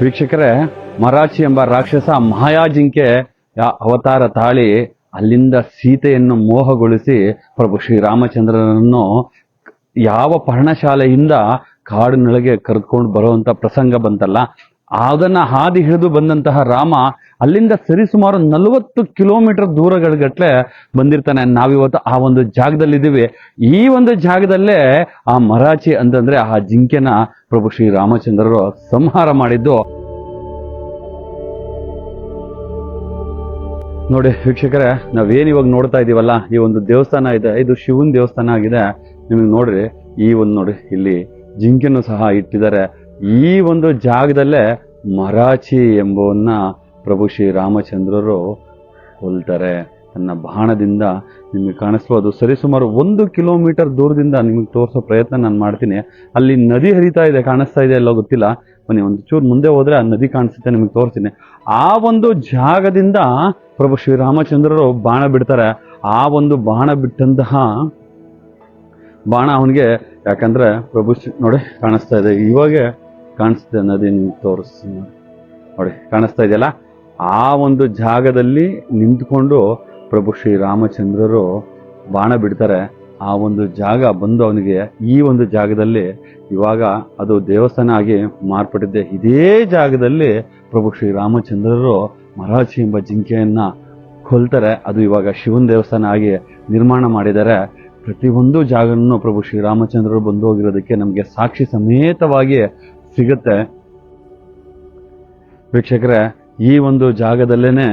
ವೀಕ್ಷಕರೇ ಮರಾಚಿ ಎಂಬ ರಾಕ್ಷಸ ಮಹಾಯಾಜಿಂಕೆ ಅವತಾರ ತಾಳಿ ಅಲ್ಲಿಂದ ಸೀತೆಯನ್ನು ಮೋಹಗೊಳಿಸಿ ಪ್ರಭು ಶ್ರೀರಾಮಚಂದ್ರನನ್ನು ಯಾವ ಪರ್ಣಶಾಲೆಯಿಂದ ಕಾಡಿನೊಳಗೆ ಕರೆದುಕೊಂಡು ಬರುವಂತ ಪ್ರಸಂಗ ಬಂತಲ್ಲ ಅದನ್ನ ಹಾದಿ ಹಿಡಿದು ಬಂದಂತಹ ರಾಮ ಅಲ್ಲಿಂದ ಸರಿಸುಮಾರು ನಲವತ್ತು ಕಿಲೋಮೀಟರ್ ದೂರಗಟ್ಲೆ ಬಂದಿರ್ತಾನೆ. ನಾವಿವತ್ತು ಆ ಒಂದು ಜಾಗದಲ್ಲಿದ್ದೀವಿ. ಈ ಒಂದು ಜಾಗದಲ್ಲೇ ಆ ಮರಾಚಿ ಅಂತಂದ್ರೆ ಆ ಜಿಂಕೆನ ಪ್ರಭು ಶ್ರೀ ರಾಮಚಂದ್ರರು ಸಂಹಾರ ಮಾಡಿದ್ದು. ನೋಡಿ ವೀಕ್ಷಕರೇ, ನಾವೇನು ಇವಾಗ ನೋಡ್ತಾ ಇದೀವಲ್ಲ, ಈ ಒಂದು ದೇವಸ್ಥಾನ ಇದೆ. ಇದು ಶಿವನ ದೇವಸ್ಥಾನ ಆಗಿದೆ. ನಿಮಗೆ ನೋಡ್ರಿ, ಈ ಒಂದು ನೋಡಿ, ಇಲ್ಲಿ ಜಿಂಕೆನೂ ಸಹ ಇಟ್ಟಿದ್ದಾರೆ. ಈ ಒಂದು ಜಾಗದಲ್ಲೇ ಮರಾಚಿ ಎಂಬುವನ್ನ ಪ್ರಭು ಶ್ರೀ ರಾಮಚಂದ್ರರು ಹೊಲ್ತಾರೆ. ತನ್ನ ಬಾಣದಿಂದ ನಿಮಗೆ ಕಾಣಿಸ್ಬೋದು. ಸರಿಸುಮಾರು ಒಂದು ಕಿಲೋಮೀಟರ್ ದೂರದಿಂದ ನಿಮಗೆ ತೋರಿಸೋ ಪ್ರಯತ್ನ ನಾನು ಮಾಡ್ತೀನಿ. ಅಲ್ಲಿ ನದಿ ಹರಿತಾ ಇದೆ, ಕಾಣಿಸ್ತಾ ಇದೆ, ಎಲ್ಲೋ ಗೊತ್ತಿಲ್ಲ. ಬನ್ನಿ, ಒಂದು ಚೂರು ಮುಂದೆ ಹೋದ್ರೆ ಆ ನದಿ ಕಾಣಿಸುತ್ತೆ, ನಿಮಗೆ ತೋರಿಸ್ತೀನಿ. ಆ ಒಂದು ಜಾಗದಿಂದ ಪ್ರಭು ಶ್ರೀರಾಮಚಂದ್ರರು ಬಾಣ ಬಿಡ್ತಾರೆ. ಆ ಒಂದು ಬಾಣ ಬಿಟ್ಟಂತಹ ಬಾಣ ಅವನಿಗೆ, ಯಾಕಂದ್ರೆ ಪ್ರಭು ನೋಡಿ, ಕಾಣಿಸ್ತಾ ಇದೆ. ಇವಾಗ ಕಾಣಿಸ್ತಿದೆ ಅನ್ನೋದು ತೋರಿಸ್ತೀನಿ ನೋಡಿ. ಕಾಣಿಸ್ತಾ ಇದೆಯಲ್ಲ? ಆ ಒಂದು ಜಾಗದಲ್ಲಿ ನಿಂತ್ಕೊಂಡು ಪ್ರಭು ಶ್ರೀರಾಮಚಂದ್ರರು ಬಾಣ ಬಿಡ್ತಾರೆ. ಆ ಒಂದು ಜಾಗ ಬಂದು ಅವನಿಗೆ ಈ ಒಂದು ಜಾಗದಲ್ಲಿ ಇವಾಗ ಅದು ದೇವಸ್ಥಾನ ಆಗಿ ಮಾರ್ಪಟ್ಟಿದ್ದೆ ಇದೇ ಜಾಗದಲ್ಲಿ ಪ್ರಭು ಶ್ರೀರಾಮಚಂದ್ರರು ಮರಾಚಿ ಎಂಬ ಜಿಂಕೆಯನ್ನ ಕೊಲ್ತಾರೆ. ಅದು ಇವಾಗ ಶಿವನ ದೇವಸ್ಥಾನ ಆಗಿ ನಿರ್ಮಾಣ ಮಾಡಿದ್ದಾರೆ. ಪ್ರತಿಯೊಂದು ಜಾಗನೂ ಪ್ರಭು ಶ್ರೀರಾಮಚಂದ್ರರು ಬಂದು ಹೋಗಿರೋದಕ್ಕೆ ನಮಗೆ ಸಾಕ್ಷಿ ಸಮೇತವಾಗಿ ಸಿಗುತ್ತೆ. ವೀಕ್ಷಕರೇ, ಈ ಒಂದು ಜಾಗದಲ್ಲೇನೆ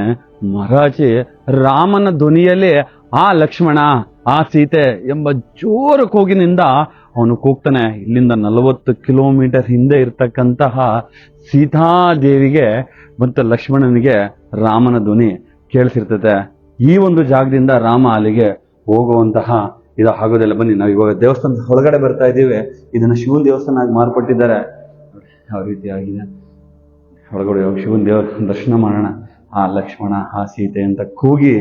ಮರಾಜಿ ರಾಮನ ಧ್ವನಿಯಲ್ಲಿ, ಆ ಲಕ್ಷ್ಮಣ, ಆ ಸೀತೆ ಎಂಬ ಜೋರು ಕೂಗಿನಿಂದ ಅವನು ಕೂಗ್ತಾನೆ. ಇಲ್ಲಿಂದ ನಲವತ್ತು ಕಿಲೋಮೀಟರ್ ಹಿಂದೆ ಇರ್ತಕ್ಕಂತಹ ಸೀತಾದೇವಿಗೆ ಮತ್ತು ಲಕ್ಷ್ಮಣನಿಗೆ ರಾಮನ ಧ್ವನಿ ಕೇಳಿಸಿರ್ತದೆ. ಈ ಒಂದು ಜಾಗದಿಂದ ರಾಮ ಅಲ್ಲಿಗೆ ಹೋಗುವಂತಹ ಇದು ಆಗೋದಿಲ್ಲ ಬನ್ನಿ ನಾವು ಇವಾಗ ದೇವಸ್ಥಾನದ ಒಳಗಡೆ ಬರ್ತಾ ಇದ್ದೀವಿ. ಇದನ್ನ ಶಿವನ್ ದೇವಸ್ಥಾನ ಆಗಿ ಮಾರ್ಪಟ್ಟಿದ್ದಾರೆ. ಯಾವ ರೀತಿ ಆಗಿದೆ ಒಳಗಡೆ ಶಿವನ ದೇವ ದರ್ಶನ ಮಾಡೋಣ, ಆ ಲಕ್ಷ್ಮಣ, ಆ ಸೀತೆ ಅಂತ ಕೂಗಿ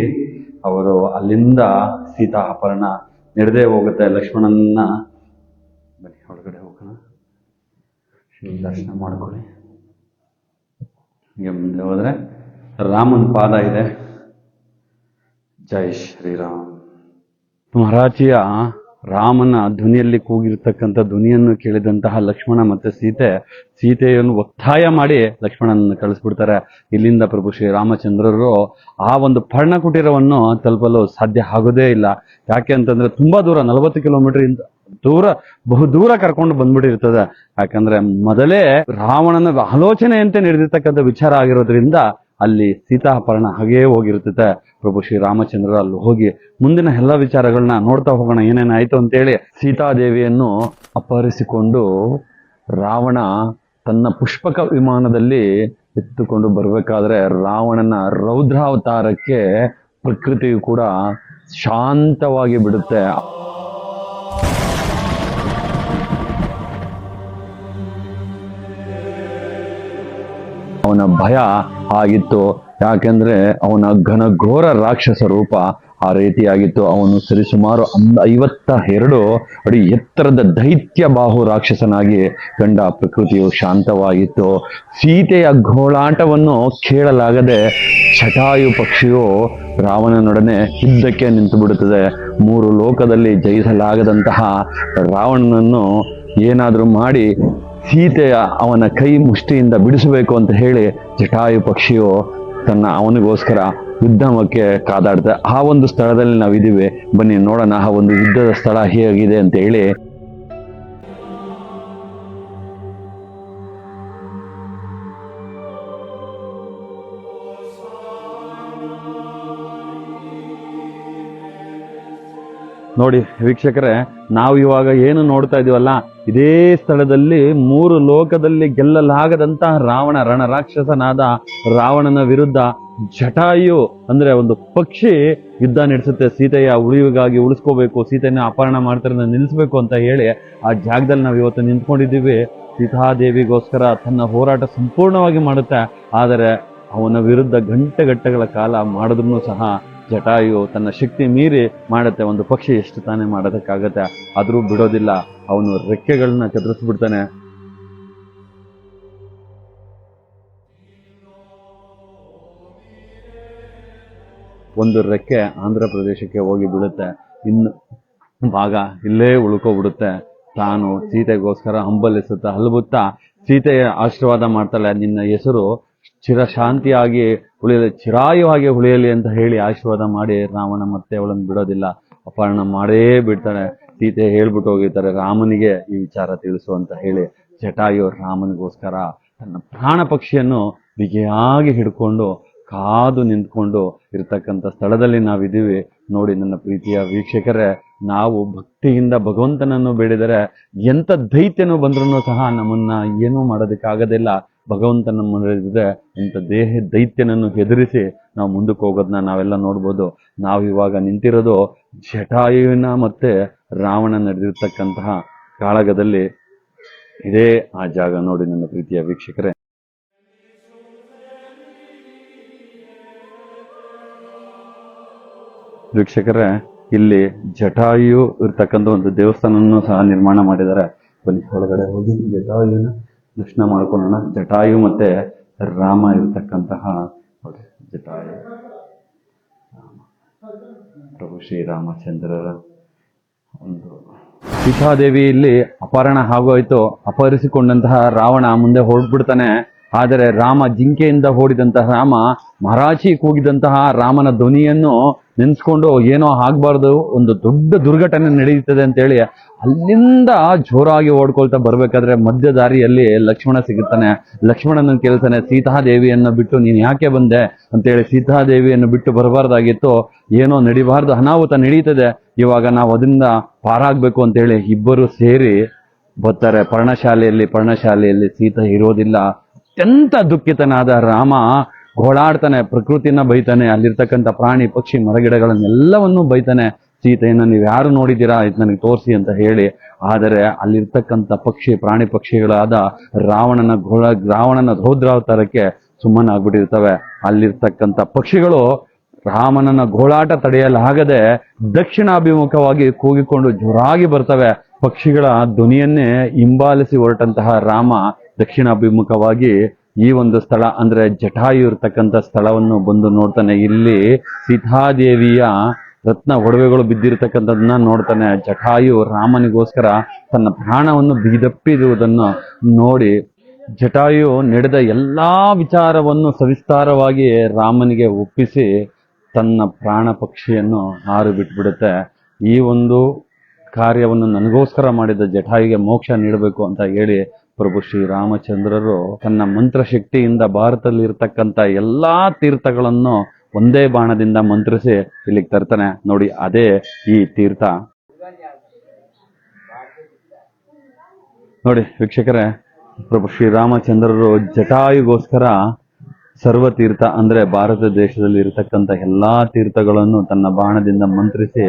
ಅವರು ಅಲ್ಲಿಂದ ಸೀತಾ ಅಪಹರಣ ನಡೆದೇ ಹೋಗುತ್ತೆ. ಲಕ್ಷ್ಮಣನ ಬನ್ನಿ ಒಳಗಡೆ ಹೋಗೋಣ. ಶಿವನ ದರ್ಶನ ಮಾಡ್ಕೊಳ್ಳಿ. ಹೀಗೆ ಮುಂದೆ ಹೋದ್ರೆ ರಾಮನ ಪಾದ ಇದೆ. ಜೈ ಶ್ರೀರಾಮ್. ಮರಾಠಿಯ ರಾಮನ ಧ್ವನಿಯಲ್ಲಿ ಕೂಗಿರ್ತಕ್ಕಂಥ ಧ್ವನಿಯನ್ನು ಕೇಳಿದಂತಹ ಲಕ್ಷ್ಮಣ ಮತ್ತು ಸೀತೆ, ಸೀತೆಯನ್ನು ಒತ್ತಾಯ ಮಾಡಿ ಲಕ್ಷ್ಮಣನನ್ನು ಕಳಿಸ್ಬಿಡ್ತಾರೆ. ಇಲ್ಲಿಂದ ಪ್ರಭು ಶ್ರೀ ರಾಮಚಂದ್ರರು ಆ ಒಂದು ಪರ್ಣಕುಟೀರವನ್ನು ತಲುಪಲು ಸಾಧ್ಯ ಆಗೋದೇ ಇಲ್ಲ. ಯಾಕೆ ಅಂತಂದ್ರೆ ತುಂಬಾ ದೂರ, ನಲವತ್ತು ಕಿಲೋಮೀಟರ್ ಇಂದ ದೂರ, ಬಹು ದೂರ ಕರ್ಕೊಂಡು ಬಂದ್ಬಿಟ್ಟಿರ್ತದೆ. ಯಾಕಂದ್ರೆ ಮೊದಲೇ ರಾವಣನ ಆಲೋಚನೆಯಂತೆ ನಡೆದಿರ್ತಕ್ಕಂಥ ವಿಚಾರ ಆಗಿರೋದ್ರಿಂದ ಅಲ್ಲಿ ಸೀತಾಪರಣ ಹಾಗೇ ಹೋಗಿರ್ತೈತೆ ಪ್ರಭು ಶ್ರೀ ರಾಮಚಂದ್ರ ಅಲ್ಲಿ ಹೋಗಿ ಮುಂದಿನ ಎಲ್ಲ ವಿಚಾರಗಳನ್ನ ನೋಡ್ತಾ ಹೋಗೋಣ ಏನೇನಾಯ್ತು ಅಂತೇಳಿ ಸೀತಾದೇವಿಯನ್ನು ಅಪಹರಿಸಿಕೊಂಡು ರಾವಣ ತನ್ನ ಪುಷ್ಪಕ ವಿಮಾನದಲ್ಲಿ ಎತ್ತುಕೊಂಡು ಬರಬೇಕಾದ್ರೆ ರಾವಣನ ರೌದ್ರಾವತಾರಕ್ಕೆ ಪ್ರಕೃತಿಯು ಕೂಡ ಶಾಂತವಾಗಿ ಬಿಡುತ್ತೆ. ಅವನ ಭಯ ಆಗಿತ್ತು. ಯಾಕೆಂದ್ರೆ ಅವನ ಘನಘೋರ ರಾಕ್ಷಸ ರೂಪ ಆ ರೀತಿಯಾಗಿತ್ತು. ಅವನು ಸರಿಸುಮಾರು ಐವತ್ತ ಎರಡು ಅಡಿ ಎತ್ತರದ ದೈತ್ಯ ಬಾಹು ರಾಕ್ಷಸನಾಗಿ ಕಂಡ ಪ್ರಕೃತಿಯು ಶಾಂತವಾಗಿತ್ತು. ಸೀತೆಯ ಘೋಳಾಟವನ್ನು ಕೇಳಲಾಗದೆ ಶಟಾಯು ಪಕ್ಷಿಯು ರಾವಣನೊಡನೆ ಯುದ್ಧಕ್ಕೆ ನಿಂತು ಬಿಡುತ್ತದೆ ಮೂರು ಲೋಕದಲ್ಲಿ ಜಯಿಸಲಾಗದಂತಹ ರಾವಣನನ್ನು ಏನಾದರೂ ಮಾಡಿ ಸೀತೆಯ ಅವನ ಕೈ ಮುಷ್ಟಿಯಿಂದ ಬಿಡಿಸಬೇಕು ಅಂತ ಹೇಳಿ ಜಟಾಯು ಪಕ್ಷಿಯು ತನ್ನ ಅವನಿಗೋಸ್ಕರ ಯುದ್ಧಮಕ್ಕೆ ಕಾದಾಡ್ತ, ಆ ಒಂದು ಸ್ಥಳದಲ್ಲಿ ನಾವಿದ್ದೀವಿ, ಬನ್ನಿ ನೋಡೋಣ, ಆ ಒಂದು ಯುದ್ಧದ ಸ್ಥಳ ಹೇಗಿದೆ ಅಂತ ಹೇಳಿ. ನೋಡಿ ವೀಕ್ಷಕರೇ ನಾವು ಇವಾಗ ಏನು ನೋಡ್ತಾ ಇದೀವಲ್ಲ ಇದೇ ಸ್ಥಳದಲ್ಲಿ ಮೂರು ಲೋಕದಲ್ಲಿ ಗೆಲ್ಲಲಾಗದಂತಹ ರಾವಣ ರಣರಾಕ್ಷಸನಾದ ರಾವಣನ ವಿರುದ್ಧ ಜಟಾಯು ಅಂದ್ರೆ ಒಂದು ಪಕ್ಷಿ ಯುದ್ಧ ನಡೆಸುತ್ತೆ. ಸೀತೆಯ ಉಳಿವಿಗಾಗಿ ಉಳಿಸ್ಕೋಬೇಕು ಸೀತೆಯನ್ನು ಅಪಹರಣ ಮಾಡ್ತಾರೆ ನಿಲ್ಲಿಸ್ಬೇಕು ಅಂತ ಹೇಳಿ ಆ ಜಾಗದಲ್ಲಿ ನಾವು ಇವತ್ತು ನಿಂತ್ಕೊಂಡಿದ್ದೀವಿ. ಸೀತಾದೇವಿಗೋಸ್ಕರ ತನ್ನ ಹೋರಾಟ ಸಂಪೂರ್ಣವಾಗಿ ಮಾಡುತ್ತೆ. ಆದರೆ ಅವನ ವಿರುದ್ಧ ಗಂಟೆಗಟ್ಟಗಳ ಕಾಲ ಮಾಡಿದ್ರು ಸಹ ಜಟಾಯು ತನ್ನ ಶಕ್ತಿ ಮೀರಿ ಮಾಡುತ್ತೆ. ಒಂದು ಪಕ್ಷಿ ಎಷ್ಟು ತಾನೇ ಮಾಡೋದಕ್ಕಾಗತ್ತೆ, ಆದರೂ ಬಿಡೋದಿಲ್ಲ. ಅವನು ರೆಕ್ಕೆಗಳನ್ನ ಚದುರಿಸ್ಬಿಡ್ತಾನೆ. ಒಂದು ರೆಕ್ಕೆ ಆಂಧ್ರ ಪ್ರದೇಶಕ್ಕೆ ಹೋಗಿ ಬಿಡುತ್ತೆ ಇನ್ನು ಭಾಗ ಇಲ್ಲೇ ಉಳ್ಕೊಬಿಡುತ್ತೆ. ತಾನು ಸೀತೆಗೋಸ್ಕರ ಹಂಬಲಿಸುತ್ತಾ, ಹಲಬುತ್ತ ಸೀತೆಯ ಆಶೀರ್ವಾದ ಮಾಡ್ತಾಳೆ. ನಿನ್ನ ಹೆಸರು ಚಿರಶಾಂತಿಯಾಗಿ ಉಳಿಯಲಿ ಚಿರಾಯುವಾಗಿ ಉಳಿಯಲಿ ಅಂತ ಹೇಳಿ ಆಶೀರ್ವಾದ ಮಾಡಿ ರಾವಣ ಮತ್ತೆ ಅವಳನ್ನು ಬಿಡೋದಿಲ್ಲ. ಅಪಹರಣ ಮಾಡೇ ಬಿಡ್ತಾನೆ. ಸೀತೆ ಹೇಳ್ಬಿಟ್ಟು ಹೋಗಿರ್ತಾರೆ. ರಾಮನಿಗೆ ಈ ವಿಚಾರ ತಿಳಿಸು ಅಂತ ಹೇಳಿ ಜಟಾಯು ರಾಮನಿಗೋಸ್ಕರ ತನ್ನ ಪ್ರಾಣ ಪಕ್ಷಿಯನ್ನು ಬಿಗಿಯಾಗಿ ಹಿಡ್ಕೊಂಡು ಕಾದು ನಿಂತ್ಕೊಂಡು ಇರ್ತಕ್ಕಂಥ ಸ್ಥಳದಲ್ಲಿ ನಾವಿದ್ದೀವಿ. ನೋಡಿ ನನ್ನ ಪ್ರೀತಿಯ ವೀಕ್ಷಕರೇ, ನಾವು ಭಕ್ತಿಯಿಂದ ಭಗವಂತನನ್ನು ಬೇಡಿದರೆ ಎಂಥ ದೈತ್ಯನು ಬಂದ್ರೂ ಸಹ ನಮ್ಮನ್ನ ಏನೂ ಮಾಡೋದಕ್ಕಾಗೋದಿಲ್ಲ. ಭಗವಂತನ ಮುಂದೆ ಇಂಥ ದೇಹ ದೈತ್ಯನನ್ನು ಹೆದರಿಸಿ ನಾವು ಮುಂದಕ್ಕೆ ಹೋಗೋದನ್ನ ನಾವೆಲ್ಲ ನೋಡ್ಬೋದು. ನಾವು ಇವಾಗ ನಿಂತಿರೋದು ಜಟಾಯುವಿನ ಮತ್ತೆ ರಾವಣ ನಡೆದಿರ್ತಕ್ಕಂತಹ ಕಾಳಗದಲ್ಲಿ. ಇದೇ ಆ ಜಾಗ ನೋಡಿ ನನ್ನ ಪ್ರೀತಿಯ ವೀಕ್ಷಕರೇ. ವೀಕ್ಷಕರೇ, ಇಲ್ಲಿ ಜಟಾಯು ಇರ್ತಕ್ಕಂಥ ಒಂದು ದೇವಸ್ಥಾನವನ್ನು ಸಹ ನಿರ್ಮಾಣ ಮಾಡಿದ್ದಾರೆ. ಬನ್ನಿ, ಒಳಗಡೆ ಹೋಗಿ. ಜಟಾಯುನ ದರ್ಶನ ಮಾಡ್ಕೊಳ್ಳೋಣ. ಜಟಾಯು ಮತ್ತೆ ರಾಮ ಇರ್ತಕ್ಕಂತಹ ಜಟಾಯು. ಪ್ರಭು ಶ್ರೀರಾಮಚಂದ್ರರ ಒಂದು ಸೀತಾದೇವಿ ಇಲ್ಲಿ ಅಪಹರಣ ಆಗೋಯ್ತು. ಅಪಹರಿಸಿಕೊಂಡಂತಹ ರಾವಣ ಮುಂದೆ ಹೊರಡ್ಬಿಡ್ತಾನೆ ಆದರೆ ರಾಮ ಜಿಂಕೆಯಿಂದ ಓಡಿದಂತಹ ರಾಮ ಮರಾಚಿ ಕೂಗಿದಂತಹ ರಾಮನ ಧ್ವನಿಯನ್ನು ನೆನೆಸ್ಕೊಂಡು ಏನೋ ಆಗ್ಬಾರ್ದು, ಒಂದು ದೊಡ್ಡ ದುರ್ಘಟನೆ ನಡೆಯುತ್ತದೆ ಅಂತೇಳಿ ಅಲ್ಲಿಂದ ಜೋರಾಗಿ ಓಡ್ಕೊಳ್ತಾ ಬರಬೇಕಾದ್ರೆ ಮಧ್ಯ ದಾರಿಯಲ್ಲಿ ಲಕ್ಷ್ಮಣ ಸಿಗುತ್ತಾನೆ. ಲಕ್ಷ್ಮಣನ ಕೇಳ್ತಾನೆ, ಸೀತಾದೇವಿಯನ್ನು ಬಿಟ್ಟು ನೀನು ಯಾಕೆ ಬಂದೆ? ಅಂತೇಳಿ ಸೀತಾದೇವಿಯನ್ನು ಬಿಟ್ಟು ಬರಬಾರ್ದಾಗಿತ್ತು. ಏನೋ ನಡಿಬಾರ್ದು, ಅನಾಹುತ ನಡೀತದೆ. ಇವಾಗ ನಾವು ಅದರಿಂದ ಪಾರಾಗಬೇಕು ಅಂತೇಳಿ ಇಬ್ಬರು ಸೇರಿ ಬರ್ತಾರೆ. ಪರ್ಣಶಾಲೆಯಲ್ಲಿ ಪರ್ಣಶಾಲೆಯಲ್ಲಿ ಸೀತಾ ಇರೋದಿಲ್ಲ. ಅತ್ಯಂತ ದುಃಖಿತನಾದ ರಾಮ ಗೋಳಾಡ್ತಾನೆ, ಪ್ರಕೃತಿನ ಬೈತಾನೆ, ಅಲ್ಲಿರ್ತಕ್ಕಂಥ ಪ್ರಾಣಿ, ಪಕ್ಷಿ, ಮರಗಿಡಗಳನ್ನೆಲ್ಲವನ್ನೂ ಬೈತಾನೆ. ಸೀತೆಯನ್ನು ನೀವು ಯಾರು ನೋಡಿದ್ದೀರಾ? ಇದು ನನಗೆ ತೋರಿಸಿ ಅಂತ ಹೇಳಿ. ಆದರೆ ಅಲ್ಲಿರ್ತಕ್ಕಂಥ ಪಕ್ಷಿ, ಪ್ರಾಣಿ ಪಕ್ಷಿಗಳಾದ ರಾವಣನ ಘೋಳ ರಾವಣನ ರೌದ್ರಾವತಾರಕ್ಕೆ ಸುಮ್ಮನಾಗ್ಬಿಟ್ಟಿರ್ತವೆ. ಅಲ್ಲಿರ್ತಕ್ಕಂಥ ಪಕ್ಷಿಗಳು ರಾಮನನ್ನ ಗೋಳಾಟ ತಡೆಯಲಾಗದೆ ದಕ್ಷಿಣಾಭಿಮುಖವಾಗಿ ಕೂಗಿಕೊಂಡು ಜೋರಾಗಿ ಬರ್ತವೆ. ಪಕ್ಷಿಗಳ ಧ್ವನಿಯನ್ನೇ ಹಿಂಬಾಲಿಸಿ ಹೊರಟಂತಹ ರಾಮ ದಕ್ಷಿಣಾಭಿಮುಖವಾಗಿ ಈ ಒಂದು ಸ್ಥಳ ಅಂದ್ರೆ ಜಟಾಯು ಇರ್ತಕ್ಕಂಥ ಸ್ಥಳವನ್ನು ಬಂದು ನೋಡ್ತಾನೆ. ಇಲ್ಲಿ ಸೀತಾದೇವಿಯ ರತ್ನ ಒಡವೆಗಳು ಬಿದ್ದಿರತಕ್ಕಂಥದನ್ನ ನೋಡ್ತಾನೆ. ಜಟಾಯು ರಾಮನಿಗೋಸ್ಕರ ತನ್ನ ಪ್ರಾಣವನ್ನು ಬಿಗಿದಪ್ಪಿರುವುದನ್ನು ನೋಡಿ ಜಟಾಯು ನಡೆದ ಎಲ್ಲಾ ವಿಚಾರವನ್ನು ಸವಿಸ್ತಾರವಾಗಿ ರಾಮನಿಗೆ ಒಪ್ಪಿಸಿ ತನ್ನ ಪ್ರಾಣ ಪಕ್ಷಿಯನ್ನು ಹಾರು ಬಿಟ್ಬಿಡುತ್ತೆ. ಈ ಒಂದು ಕಾರ್ಯವನ್ನು ನನಗೋಸ್ಕರ ಮಾಡಿದ ಜಟಾಯುಗೆ ಮೋಕ್ಷ ನೀಡಬೇಕು ಅಂತ ಹೇಳಿ ಪ್ರಭು ಶ್ರೀರಾಮಚಂದ್ರರು ತನ್ನ ಮಂತ್ರಶಕ್ತಿಯಿಂದ ಭಾರತದಲ್ಲಿ ಇರ್ತಕ್ಕಂಥ ಎಲ್ಲಾ ತೀರ್ಥಗಳನ್ನು ಒಂದೇ ಬಾಣದಿಂದ ಮಂತ್ರಿಸಿ ಇಲ್ಲಿಗೆ ತರ್ತಾನೆ. ನೋಡಿ, ಅದೇ ಈ ತೀರ್ಥ. ನೋಡಿ, ವೀಕ್ಷಕರೇ, ಪ್ರಭು ಶ್ರೀರಾಮಚಂದ್ರರು ಜಟಾಯುಗೋಸ್ಕರ ಸರ್ವತೀರ್ಥ ಅಂದ್ರೆ ಭಾರತ ದೇಶದಲ್ಲಿ ಇರತಕ್ಕಂತ ಎಲ್ಲಾ ತೀರ್ಥಗಳನ್ನು ತನ್ನ ಬಾಣದಿಂದ ಮಂತ್ರಿಸಿ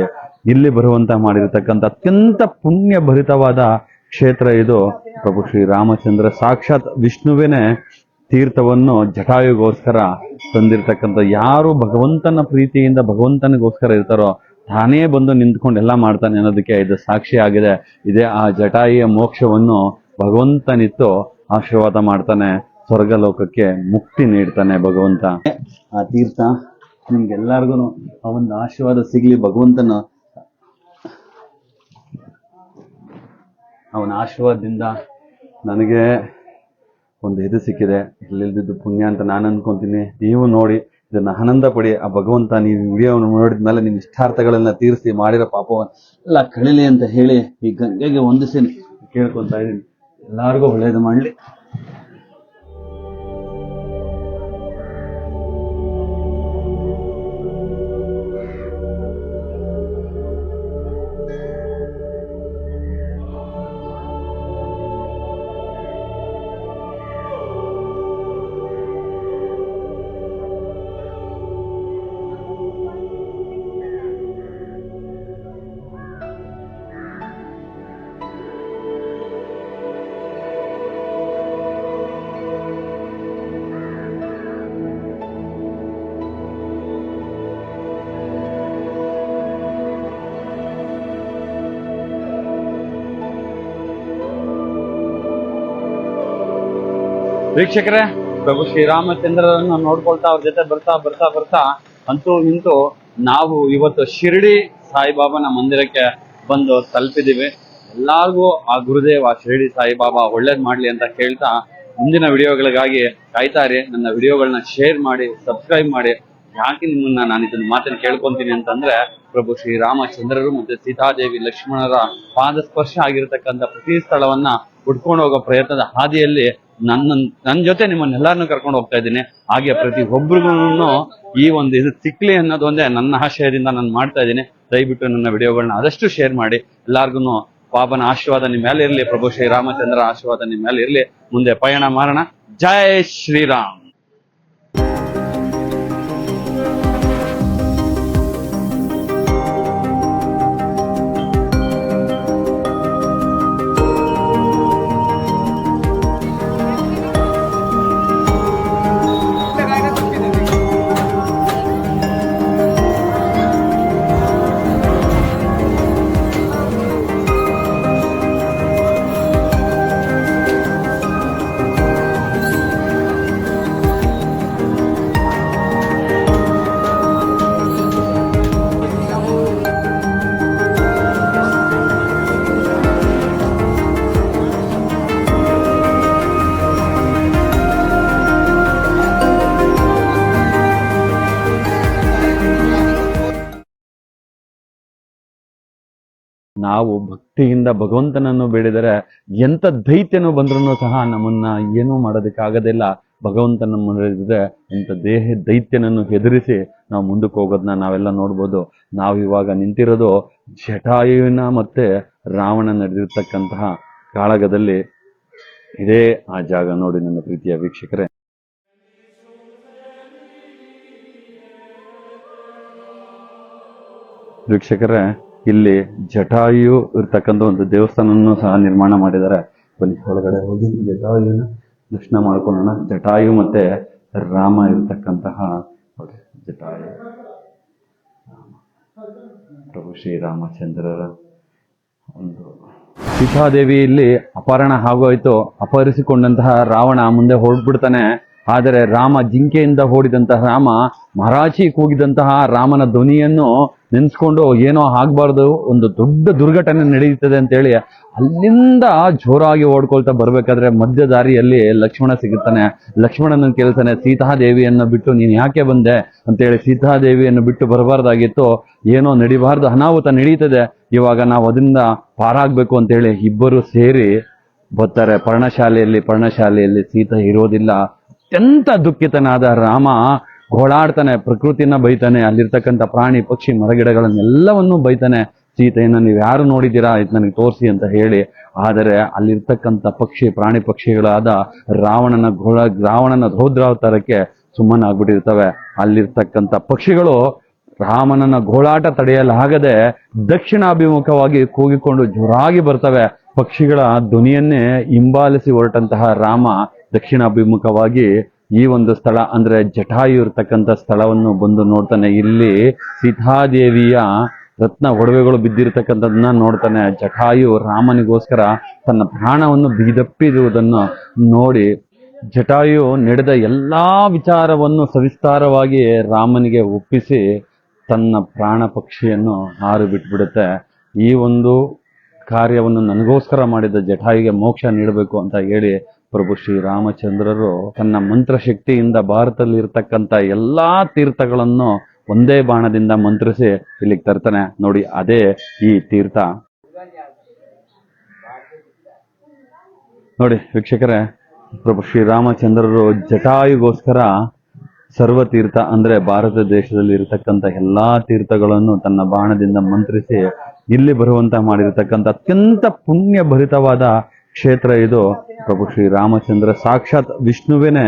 ಇಲ್ಲಿ ಬರುವಂತ ಮಾಡಿರತಕ್ಕಂಥ ಅತ್ಯಂತ ಪುಣ್ಯ ಭರಿತವಾದ ಕ್ಷೇತ್ರ ಇದು. ಪ್ರಭು ಶ್ರೀರಾಮಚಂದ್ರ ಸಾಕ್ಷಾತ್ ವಿಷ್ಣುವಿನೇ ತೀರ್ಥವನ್ನು ಜಟಾಯುಗೋಸ್ಕರ ತಂದಿರ್ತಕ್ಕಂಥ ಯಾರು ಭಗವಂತನ ಪ್ರೀತಿಯಿಂದ ಭಗವಂತನಿಗೋಸ್ಕರ ಇರ್ತಾರೋ ತಾನೇ ಬಂದು ನಿಂತ್ಕೊಂಡು ಎಲ್ಲ ಮಾಡ್ತಾನೆ ಅನ್ನೋದಕ್ಕೆ ಇದು ಸಾಕ್ಷಿ ಆಗಿದೆ. ಇದೇ ಆ ಜಟಾಯಿಯ ಮೋಕ್ಷವನ್ನು ಭಗವಂತನಿತ್ತು ಆಶೀರ್ವಾದ ಮಾಡ್ತಾನೆ ಸ್ವರ್ಗ ಲೋಕಕ್ಕೆ ಮುಕ್ತಿ ನೀಡ್ತಾನೆ ಭಗವಂತ. ಆ ತೀರ್ಥ ನಿಮ್ಗೆಲ್ಲರಿಗೂ ಆ ಒಂದು ಆಶೀರ್ವಾದ ಸಿಗ್ಲಿ ಭಗವಂತನ ಅವನ ಆಶೀರ್ವಾದದಿಂದ ನನಗೆ ಒಂದು ಇದು ಸಿಕ್ಕಿದೆ. ಇಲ್ಲಿದ್ದು ಪುಣ್ಯ ಅಂತ ನಾನು ಅನ್ಕೊಂತೀನಿ. ನೀವು ನೋಡಿ, ಇದನ್ನ ಆನಂದ ಪಡಿ. ಆ ಭಗವಂತ ನೀವು ವಿಡಿಯೋವನ್ನು ನೋಡಿದ ಮೇಲೆ ನಿಮ್ಮ ಇಷ್ಟಾರ್ಥಗಳನ್ನ ತೀರಿಸಿ ಮಾಡಿರೋ ಪಾಪ ಎಲ್ಲ ಕಳಿಲಿ ಅಂತ ಹೇಳಿ ಈ ಗಂಗೆಗೆ ಹೊಂದಿಸಿ ಕೇಳ್ಕೊತಾ ಇದ್ದೀನಿ. ಎಲ್ಲಾರ್ಗೂ ಒಳ್ಳೇದು ಮಾಡ್ಲಿ. ವೀಕ್ಷಕರೇ, ಪ್ರಭು ಶ್ರೀರಾಮಚಂದ್ರರನ್ನು ನೋಡ್ಕೊಳ್ತಾ ಅವ್ರ ಜೊತೆ ಬರ್ತಾ ಬರ್ತಾ ಬರ್ತಾ ಅಂತೂ ಇಂತೂ ನಾವು ಇವತ್ತು ಶಿರಡಿ ಸಾಯಿಬಾಬಾನ ಮಂದಿರಕ್ಕೆ ಬಂದು ತಲುಪಿದೀವಿ ಎಲ್ಲಾರ್ಗೂ ಆ ಗುರುದೇವ ಶಿರಡಿ ಸಾಯಿಬಾಬಾ ಒಳ್ಳೇದ್ ಮಾಡ್ಲಿ ಅಂತ ಕೇಳ್ತಾ ಮುಂದಿನ ವಿಡಿಯೋಗಳಿಗಾಗಿ ಕಾಯ್ತಾ ನನ್ನ ವಿಡಿಯೋಗಳನ್ನ ಶೇರ್ ಮಾಡಿ, ಸಬ್ಸ್ಕ್ರೈಬ್ ಮಾಡಿ. ಯಾಕೆ ನಿಮ್ಮನ್ನ ನಾನು ಇದನ್ನ ಮಾತನ್ನ ಕೇಳ್ಕೊಂತೀನಿ ಅಂತಂದ್ರೆ, ಪ್ರಭು ಶ್ರೀರಾಮಚಂದ್ರರು ಮತ್ತೆ ಸೀತಾದೇವಿ ಲಕ್ಷ್ಮಣರ ಪಾದ ಸ್ಪರ್ಶ ಆಗಿರತಕ್ಕಂತ ಪ್ರತಿ ಸ್ಥಳವನ್ನ ಉಟ್ಕೊಂಡು ಹೋಗೋ ಪ್ರಯತ್ನದ ಹಾದಿಯಲ್ಲಿ ನನ್ನ ನನ್ನ ಜೊತೆ ನಿಮ್ಮನ್ನೆಲ್ಲರನ್ನು ಕರ್ಕೊಂಡು ಹೋಗ್ತಾ ಇದ್ದೀನಿ. ಹಾಗೆ ಪ್ರತಿ ಒಬ್ರಿಗೂ ಈ ಒಂದು ಇದು ಸಿಕ್ಲಿ ಅನ್ನೋದೊಂದೇ ನನ್ನ ಆಶಯದಿಂದ ನಾನು ಮಾಡ್ತಾ ಇದ್ದೀನಿ. ದಯವಿಟ್ಟು ನನ್ನ ವಿಡಿಯೋಗಳನ್ನ ಆದಷ್ಟು ಶೇರ್ ಮಾಡಿ. ಎಲ್ಲಾರ್ಗು ಪಾಪನ ಆಶೀರ್ವಾದ ನಿಮ್ಮ ಮೇಲೆ ಇರಲಿ. ಪ್ರಭು ಶ್ರೀರಾಮಚಂದ್ರ ಆಶೀರ್ವಾದ ನಿಮ್ಮ ಮೇಲೆ ಇರಲಿ. ಮುಂದೆ ಪಯಣ ಮಾಡೋಣ ಜೈ ಶ್ರೀರಾಮ್. ನಾವು ಭಕ್ತಿಯಿಂದ ಭಗವಂತನನ್ನು ಬೇಡಿದರೆ ಎಂಥ ದೈತ್ಯನೂ ಬಂದ್ರೂ ಸಹ ನಮ್ಮನ್ನ ಏನೂ ಮಾಡೋದಕ್ಕಾಗೋದಿಲ್ಲ. ಭಗವಂತನ ಮಾಡಿದ್ರೆ ಇಂಥ ದೇಹ ದೈತ್ಯನನ್ನು ಹೆದರಿಸಿ ನಾವು ಮುಂದಕ್ಕೆ ಹೋಗೋದನ್ನ ನಾವೆಲ್ಲ ನೋಡ್ಬೋದು. ನಾವು ಇವಾಗ ನಿಂತಿರೋದು ಜಟಾಯುವಿನ ಮತ್ತೆ ರಾವಣ ನಡೆದಿರ್ತಕ್ಕಂತಹ ಕಾಳಗದಲ್ಲಿ. ಇದೇ ಆ ಜಾಗ ನೋಡಿ ನನ್ನ ಪ್ರೀತಿಯ ವೀಕ್ಷಕರೇ. ವೀಕ್ಷಕರೇ ಇಲ್ಲಿ ಜಟಾಯು ಇರ್ತಕ್ಕಂಥ ಒಂದು ದೇವಸ್ಥಾನವನ್ನು ಸಹ ನಿರ್ಮಾಣ ಮಾಡಿದ್ದಾರೆ. ಬನ್ನಿ, ಒಳಗಡೆ ಹೋಗಿ ಜಟಾಯುನ ದರ್ಶನ ಮಾಡ್ಕೊಳ್ಳೋಣ. ಜಟಾಯು ಮತ್ತೆ ರಾಮ ಇರ್ತಕ್ಕಂತಹ ಜಟಾಯು. ಪ್ರಭು ಶ್ರೀರಾಮಚಂದ್ರರ ಒಂದು ಸೀತಾದೇವಿ ಇಲ್ಲಿ ಅಪಹರಣ ಆಗೋಯ್ತು. ಅಪಹರಿಸಿಕೊಂಡಂತಹ ರಾವಣ ಮುಂದೆ ಹೊರಡ್ಬಿಡ್ತಾನೆ ಆದರೆ ರಾಮ ಜಿಂಕೆಯಿಂದ ಓಡಿದಂತಹ ರಾಮ ಮರಾಚಿ ಕೂಗಿದಂತಹ ರಾಮನ ಧ್ವನಿಯನ್ನು ನೆನೆಸ್ಕೊಂಡು ಏನೋ ಆಗಬಾರ್ದು, ಒಂದು ದೊಡ್ಡ ದುರ್ಘಟನೆ ನಡೆಯುತ್ತದೆ ಅಂತೇಳಿ ಅಲ್ಲಿಂದ ಜೋರಾಗಿ ಓಡ್ಕೊಳ್ತಾ ಬರಬೇಕಾದ್ರೆ ಮಧ್ಯ ದಾರಿಯಲ್ಲಿ ಲಕ್ಷ್ಮಣ ಸಿಗುತ್ತಾನೆ. ಲಕ್ಷ್ಮಣನ ಕೇಳ್ತಾನೆ, ಸೀತಾದೇವಿಯನ್ನು ಬಿಟ್ಟು ನೀನು ಯಾಕೆ ಬಂದೆ? ಅಂತೇಳಿ ಸೀತಾದೇವಿಯನ್ನು ಬಿಟ್ಟು ಬರಬಾರ್ದಾಗಿತ್ತು. ಏನೋ ನಡಿಬಾರ್ದು, ಅನಾಹುತ ನಡೀತದೆ. ಇವಾಗ ನಾವು ಅದರಿಂದ ಪಾರಾಗಬೇಕು ಅಂತೇಳಿ ಇಬ್ಬರು ಸೇರಿ ಬರ್ತಾರೆ. ಪರ್ಣಶಾಲೆಯಲ್ಲಿ ಪರ್ಣಶಾಲೆಯಲ್ಲಿ ಸೀತಾ ಇರೋದಿಲ್ಲ. ಅತ್ಯಂತ ದುಃಖಿತನಾದ ರಾಮ ಗೋಳಾಡ್ತಾನೆ ಪ್ರಕೃತಿನ ಬೈತಾನೆ, ಅಲ್ಲಿರ್ತಕ್ಕಂಥ ಪ್ರಾಣಿ, ಪಕ್ಷಿ, ಮರಗಿಡಗಳನ್ನೆಲ್ಲವನ್ನೂ ಬೈತಾನೆ, ಸೀತೆಯನ್ನು ನೀವು ಯಾರು ನೋಡಿದ್ದೀರಾ? ಇದು ನನಗೆ ತೋರಿಸಿ ಅಂತ ಹೇಳಿ. ಆದರೆ ಅಲ್ಲಿರ್ತಕ್ಕಂಥ ಪಕ್ಷಿ, ಪ್ರಾಣಿ ಪಕ್ಷಿಗಳಾದ ರಾವಣನ ಘೋಳ, ರಾವಣನ ರೌದ್ರಾವತಾರಕ್ಕೆ ಸುಮ್ಮನಾಗ್ಬಿಟ್ಟಿರ್ತವೆ ಅಲ್ಲಿರ್ತಕ್ಕಂಥ ಪಕ್ಷಿಗಳು ರಾಮನನ ಗೋಳಾಟ ತಡೆಯಲಾಗದೆ ದಕ್ಷಿಣಾಭಿಮುಖವಾಗಿ ಕೂಗಿಕೊಂಡು ಜೋರಾಗಿ ಬರ್ತವೆ. ಪಕ್ಷಿಗಳ ಧ್ವನಿಯನ್ನೇ ಹಿಂಬಾಲಿಸಿ ಹೊರಟಂತಹ ರಾಮ ದಕ್ಷಿಣಾಭಿಮುಖವಾಗಿ ಈ ಒಂದು ಸ್ಥಳ ಅಂದ್ರೆ ಜಟಾಯು ಇರ್ತಕ್ಕಂಥ ಸ್ಥಳವನ್ನು ಬಂದು ನೋಡ್ತಾನೆ. ಇಲ್ಲಿ ಸೀತಾದೇವಿಯ ರತ್ನ ಒಡವೆಗಳು ಬಿದ್ದಿರ್ತಕ್ಕಂಥದ್ದನ್ನ ನೋಡ್ತಾನೆ. ಜಟಾಯು ರಾಮನಿಗೋಸ್ಕರ ತನ್ನ ಪ್ರಾಣವನ್ನು ಬಿದಪ್ಪಿರುವುದನ್ನು ನೋಡಿ ಜಟಾಯು ನಡೆದ ಎಲ್ಲಾ ವಿಚಾರವನ್ನು ಸವಿಸ್ತಾರವಾಗಿ ರಾಮನಿಗೆ ಒಪ್ಪಿಸಿ ತನ್ನ ಪ್ರಾಣ ಪಕ್ಷಿಯನ್ನು ಹಾರು ಬಿಟ್ಬಿಡುತ್ತೆ. ಈ ಒಂದು ಕಾರ್ಯವನ್ನು ನನಗೋಸ್ಕರ ಮಾಡಿದ ಜಟಾಯಿಗೆ ಮೋಕ್ಷ ನೀಡಬೇಕು ಅಂತ ಹೇಳಿ ಪ್ರಭು ಶ್ರೀರಾಮಚಂದ್ರರು ತನ್ನ ಮಂತ್ರಶಕ್ತಿಯಿಂದ ಭಾರತದಲ್ಲಿ ಇರ್ತಕ್ಕಂಥ ಎಲ್ಲಾ ತೀರ್ಥಗಳನ್ನು ಒಂದೇ ಬಾಣದಿಂದ ಮಂತ್ರಿಸಿ ಇಲ್ಲಿಗೆ ತರ್ತಾನೆ. ನೋಡಿ, ಅದೇ ಈ ತೀರ್ಥ. ನೋಡಿ, ವೀಕ್ಷಕರೇ, ಪ್ರಭು ಶ್ರೀರಾಮಚಂದ್ರರು ಜಟಾಯುಗೋಸ್ಕರ ಸರ್ವ ತೀರ್ಥ, ಅಂದ್ರೆ ಭಾರತ ದೇಶದಲ್ಲಿ ಇರತಕ್ಕಂತ ಎಲ್ಲಾ ತೀರ್ಥಗಳನ್ನು ತನ್ನ ಬಾಣದಿಂದ ಮಂತ್ರಿಸಿ ಇಲ್ಲಿ ಬರುವಂತ ಮಾಡಿರ್ತಕ್ಕಂಥ ಅತ್ಯಂತ ಪುಣ್ಯ ಭರಿತವಾದ ಕ್ಷೇತ್ರ ಇದು. ಪ್ರಭು ಶ್ರೀರಾಮಚಂದ್ರ ಸಾಕ್ಷಾತ್ ವಿಷ್ಣುವೇನೆ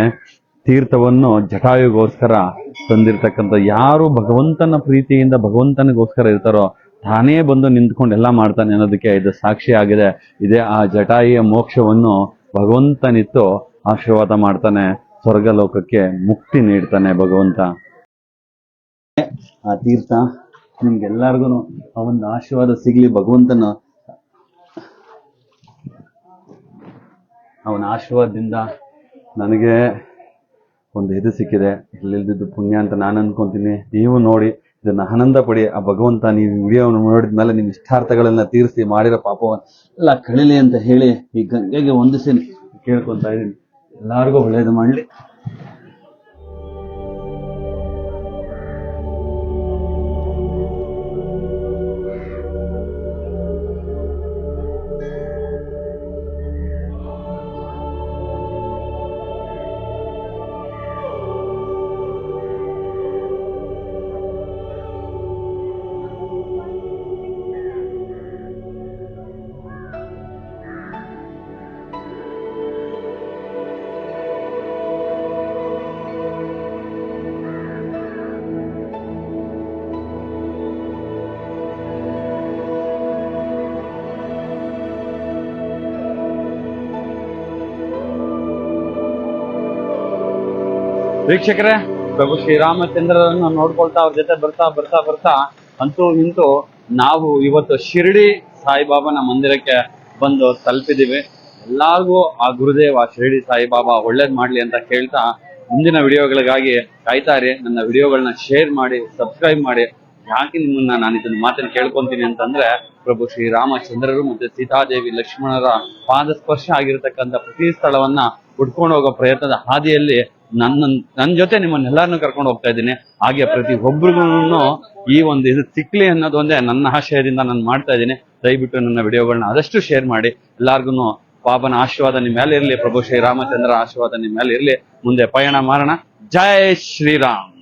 ತೀರ್ಥವನ್ನು ಜಟಾಯುಗೋಸ್ಕರ ತಂದಿರ್ತಕ್ಕಂಥ ಯಾರು ಭಗವಂತನ ಪ್ರೀತಿಯಿಂದ ಭಗವಂತನಿಗೋಸ್ಕರ ಇರ್ತಾರೋ ತಾನೇ ಬಂದು ನಿಂತ್ಕೊಂಡು ಎಲ್ಲ ಮಾಡ್ತಾನೆ ಅನ್ನೋದಕ್ಕೆ ಇದು ಸಾಕ್ಷಿ ಆಗಿದೆ. ಇದೇ ಆ ಜಟಾಯಿಯ ಮೋಕ್ಷವನ್ನು ಭಗವಂತನಿತ್ತು ಆಶೀರ್ವಾದ ಮಾಡ್ತಾನೆ, ಸ್ವರ್ಗಲೋಕಕ್ಕೆ ಮುಕ್ತಿ ನೀಡ್ತಾನೆ ಭಗವಂತ. ಆ ತೀರ್ಥ ನಿಮ್ಗೆಲ್ಲರಿಗೂ ಆ ಒಂದು ಆಶೀರ್ವಾದ ಸಿಗ್ಲಿ ಭಗವಂತನ ಅವನ ಆಶೀರ್ವಾದದಿಂದ ನನಗೆ ಒಂದು ಇದು ಸಿಕ್ಕಿದೆ. ಇಲ್ಲಿಲ್ದಿದ್ದು ಪುಣ್ಯ ಅಂತ ನಾನು ಅನ್ಕೊಂತೀನಿ. ನೀವು ನೋಡಿ, ಇದನ್ನ ಆನಂದ ಪಡಿ. ಆ ಭಗವಂತ ನೀವು ವಿಡಿಯೋವನ್ನು ನೋಡಿದ ಮೇಲೆ ನಿಮ್ಮ ಇಷ್ಟಾರ್ಥಗಳನ್ನ ತೀರಿಸಿ ಮಾಡಿರೋ ಪಾಪವ ಎಲ್ಲ ಕಳಿಲಿ ಅಂತ ಹೇಳಿ ಈ ಗಂಗೆಗೆ ಹೊಂದಿಸಿ ಕೇಳ್ಕೊತಾ ಇದ್ದೀನಿ. ಎಲ್ಲಾರ್ಗೂ ಒಳ್ಳೇದು ಮಾಡ್ಲಿ. ವೀಕ್ಷಕರೇ, ಪ್ರಭು ಶ್ರೀರಾಮಚಂದ್ರರನ್ನು ನೋಡ್ಕೊಳ್ತಾ ಅವ್ರ ಜೊತೆ ಬರ್ತಾ ಬರ್ತಾ ಬರ್ತಾ ಅಂತೂ ಇಂತೂ ನಾವು ಇವತ್ತು ಶಿರಡಿ ಸಾಯಿಬಾಬಾನ ಮಂದಿರಕ್ಕೆ ಬಂದು ತಲುಪಿದೀವಿ ಎಲ್ಲಾರ್ಗೂ ಆ ಗುರುದೇವ ಶಿರಡಿ ಸಾಯಿಬಾಬಾ ಒಳ್ಳೇದ್ ಮಾಡ್ಲಿ ಅಂತ ಕೇಳ್ತಾ ಮುಂದಿನ ವಿಡಿಯೋಗಳಿಗಾಗಿ ಕಾಯ್ತಾ ಇರಿ. ನನ್ನ ವಿಡಿಯೋಗಳನ್ನ ಶೇರ್ ಮಾಡಿ, ಸಬ್ಸ್ಕ್ರೈಬ್ ಮಾಡಿ. ಯಾಕೆ ನಿಮ್ಮನ್ನ ನಾನು ಇದನ್ನ ಮಾತನ್ನ ಕೇಳ್ಕೊಂತೀನಿ ಅಂತಂದ್ರೆ, ಪ್ರಭು ಶ್ರೀರಾಮಚಂದ್ರರು ಮತ್ತೆ ಸೀತಾದೇವಿ ಲಕ್ಷ್ಮಣರ ಪಾದಸ್ಪರ್ಶ ಆಗಿರತಕ್ಕಂತ ಪ್ರತಿ ಸ್ಥಳವನ್ನ ಹುಡ್ಕೊಂಡು ಹೋಗೋ ಪ್ರಯತ್ನದ ಹಾದಿಯಲ್ಲಿ ನನ್ನ ನನ್ನ ಜೊತೆ ನಿಮ್ಮನ್ನೆಲ್ಲರನ್ನು ಕರ್ಕೊಂಡು ಹೋಗ್ತಾ ಇದ್ದೀನಿ. ಹಾಗೆ ಪ್ರತಿ ಒಬ್ರಿಗೂ ಈ ಒಂದು ಇದು ಸಿಕ್ಲಿ ಅನ್ನೋದೊಂದೇ ನನ್ನ ಆಶಯದಿಂದ ನಾನು ಮಾಡ್ತಾ ಇದ್ದೀನಿ. ದಯವಿಟ್ಟು ನನ್ನ ವಿಡಿಯೋಗಳನ್ನ ಆದಷ್ಟು ಶೇರ್ ಮಾಡಿ. ಎಲ್ಲಾರ್ಗು ಪಾಪನ ಆಶೀರ್ವಾದ ನಿಮ್ಮ ಮೇಲೆ ಇರಲಿ. ಪ್ರಭು ಶ್ರೀರಾಮಚಂದ್ರ ಆಶೀರ್ವಾದ ನಿಮ್ಮ ಮೇಲೆ ಇರಲಿ. ಮುಂದೆ ಪಯಣ ಮಾಡೋಣ. ಜೈ ಶ್ರೀರಾಮ್.